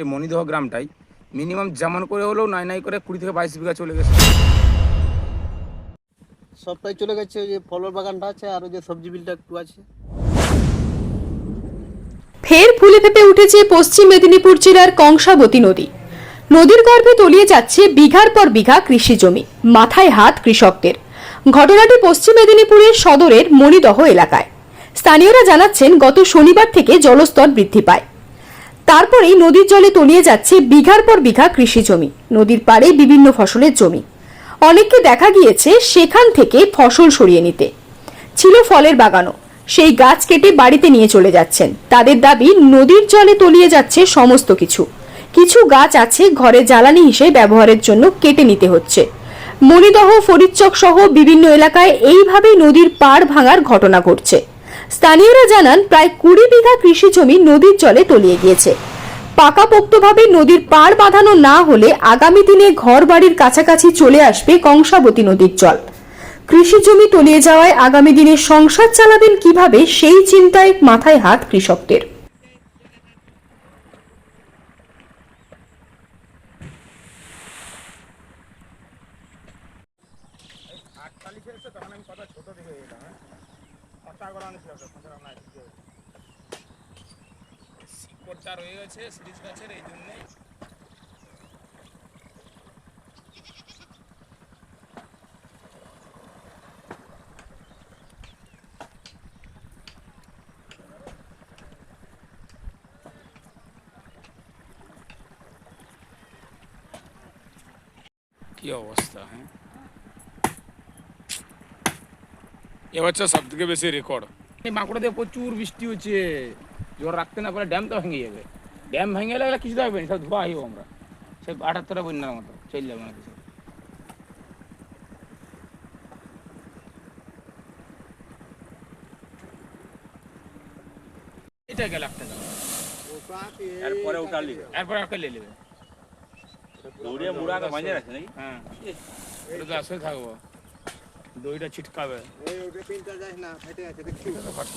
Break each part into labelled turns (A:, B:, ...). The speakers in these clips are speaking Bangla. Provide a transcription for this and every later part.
A: এই মণিদহ গ্রামটাই মিনিমাম যেমন করে হলেও নাই নাই করে কুড়ি থেকে বাইশ বিঘা চলে গেছে।
B: সবটাই চলে গেছে ওই যে ফলের বাগানটা আছে আর ওই যে সবজি বিলটা একটু আছে।
C: ফের ফুলে ফেপে উঠেছে পশ্চিম মেদিনীপুর জেলার কংসাবতী নদী। নদীর গর্ভে তলিয়ে যাচ্ছে বিঘার পর বিঘা কৃষি জমি মাথায় হাত কৃষকদের। ঘটনাটি পশ্চিম মেদিনীপুরের সদরের মণিদহ এলাকায়। স্থানীয়রা জানাচ্ছেন গত শনিবার থেকে জলস্তর বৃদ্ধি পায়। তারপরেই নদীর জলে তলিয়ে যাচ্ছে বিঘার পর বিঘা কৃষি জমি। নদীর পাড়ে বিভিন্ন ফসলের জমি। অনেককে দেখা গিয়েছে সেখান থেকে ফসল সরিয়ে নিতে। ছিল ফলের বাগানও। সেই গাছ কেটে বাড়িতে নিয়ে চলে যাচ্ছেন। তাদের দাবি, নদীর জলে তলিয়ে যাচ্ছে সমস্ত কিছু। কিছু গাছ আছে ঘরে জ্বালানি হিসেবে ব্যবহারের জন্য কেটে নিতে হচ্ছে। মণিদহ ফরিদচক সহ বিভিন্ন এলাকায় এইভাবেই নদীর পাড় ভাঙার ঘটনা ঘটছে। স্থানীয়রা জানান, প্রায় কুড়ি বিঘা কৃষি জমি নদীর জলে তলিয়ে গিয়েছে। পাকাপোক্তভাবে নদীর পাড় বাঁধানো না হলে আগামী দিনে ঘর বাড়ির কাছাকাছি চলে আসবে কংসাবতী নদীর জল। কৃষি জমি তলিয়ে যাওয়ায় আগামী দিনে সংসার চালাবেন কীভাবে, সেই চিন্তায় মাথায় হাত কৃষকদের।
A: শিকড়টা রয়ে গেছে সিরিজ গাছের এই জন্যই কি অবস্থা হ্যাঁ? এবছর সব থেকে বেশি রেকর্ড এই বাঁকুড়া দিয়ে প্রচুর বৃষ্টি হচ্ছে জোর রাখতে না পারলে ড্যাম তো ভেঙে যাবে ড্যাম ভেঙে গেলে কিছু থাকবে না সব ধোয়া আইব আমরা সে আটাত্তরটা বন্যার মতো চলে যাবে না কিছু এটা গেল একটা দাম
D: এরপরে উঠালি
A: এরপরে একটা নিয়ে নেবে
D: দৌড়িয়ে মুড়াকে মাঝে রাখছে নাকি
A: হ্যাঁ এটা তো আসলে থাকব দইটা ছিটকাবে।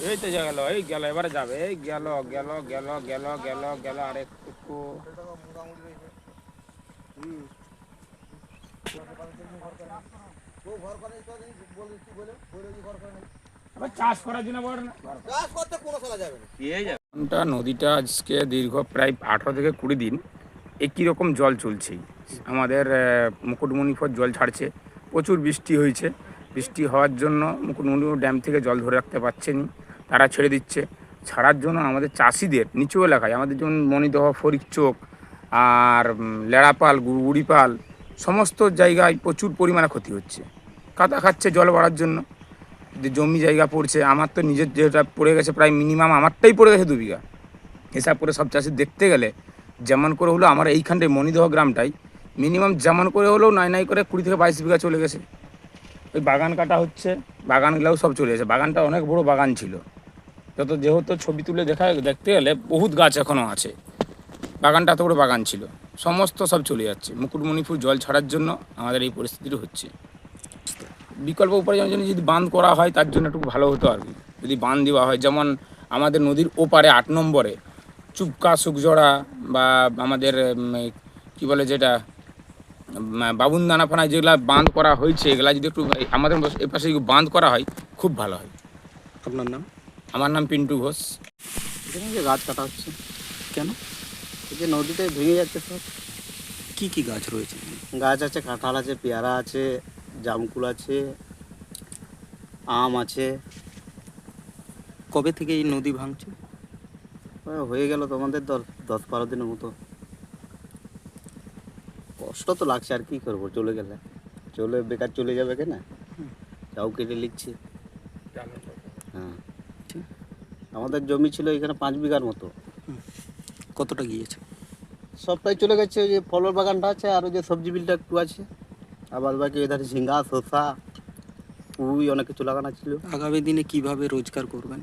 A: এই তো গেল এই গেল এবারে যাবে। এই গেল গেল গেল গেল গেল গেল আর একটু আবার চাষ করার জন্য বড় না।
D: পেয়ে যাবে
A: টা নদীটা আজকে দীর্ঘ প্রায় আঠারো থেকে কুড়ি দিন একই রকম জল চলছেই আমাদের মুকুটমণিপুর জল ছাড়ছে প্রচুর বৃষ্টি হয়েছে। বৃষ্টি হওয়ার জন্য মুকুটমণিপুর ড্যাম থেকে জল ধরে রাখতে পারছেনি তারা ছেড়ে দিচ্ছে। ছাড়ার জন্য আমাদের চাষিদের নিচু এলাকায় আমাদের যেমন মণিদহ ফরিকচোক আর লেড়াপাল গুড়িপাল সমস্ত জায়গায় প্রচুর পরিমাণে ক্ষতি হচ্ছে। কাদা খাচ্ছে জল বাড়ার জন্য। যে জমি জায়গা পড়ছে, আমার তো নিজের যেটা পড়ে গেছে প্রায় মিনিমাম আমারটাই পড়ে গেছে দু বিঘা। হিসাব করে সব চাষি দেখতে গেলে যেমন করে হলো আমার এইখানটায় মণিদহ গ্রামটাই মিনিমাম যেমন করে হলেও নাই নাই করে কুড়ি থেকে বাইশ বিঘা চলে গেছে। ওই বাগান কাটা হচ্ছে, বাগানগুলোও সব চলে গেছে বাগানটা অনেক বড় বাগান ছিল। যত যেহেতু ছবি তুলে দেখা, দেখতে গেলে বহুত গাছ এখনও আছে। বাগানটা এত বড় বাগান ছিল। সমস্ত সব চলে যাচ্ছে। মুকুটমণিপুর জল ছাড়ার জন্য আমাদের এই পরিস্থিতিটা হচ্ছে। বিকল্প উপার্জনের জন্য যদি বাঁধ করা হয়, তার জন্য একটু ভালো হতো আর কি। যদি বাঁধ দেওয়া হয়, যেমন আমাদের নদীর ওপারে আট নম্বরে চুপকা সুকজোড়া বা আমাদের কি বলে যেটা উম, বাবুন দানাফানায় যেগুলা বাঁধ করা হয়েছে এগুলা যদি একটু আমাদের এপাশে যদি বাঁধ করা হয় খুব ভালো হয়।
B: আপনার নাম?
A: আমার নাম পিন্টু ঘোষ।
B: এখানে যে গাছ কাটা হচ্ছে
E: কেন?
B: এই যে নদীতে ভেঙে যাচ্ছে সব।
E: কি কি গাছ রয়েছে?
B: গাছ আছে কাঁঠাল আছে পেয়ারা আছে জামকুল আছে আম আছে।
E: কবে থেকে এই নদী ভাঙছে?
B: হয়ে গেল তোমাদের দশ দশ বারো দিনের মতো। কষ্ট তো লাগছে আর কি করব? চলে গেলে। চলে বেকার চলে যাবে কেন? যাও কেটে লিখছি হ্যাঁ। আমাদের জমি ছিল এখানে পাঁচ বিঘার মতো।
E: কতটা গিয়েছে?
B: সবটাই চলে গেছে ওই যে ফলের বাগানটা আছে আর ওই যে সবজি বিলটা একটু আছে। আবার বাকি এধারে ঝিঙ্গা শসা পুঁই অনেক কিছু লাগানো ছিল।
E: আগামী দিনে কীভাবে রোজগার করবেন?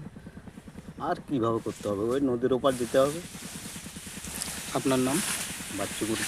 B: আর কীভাবে করতে হবে? ওই নদীর ওপার দিতে হবে।
E: আপনার নাম?
B: বাচ্চু গুড়ি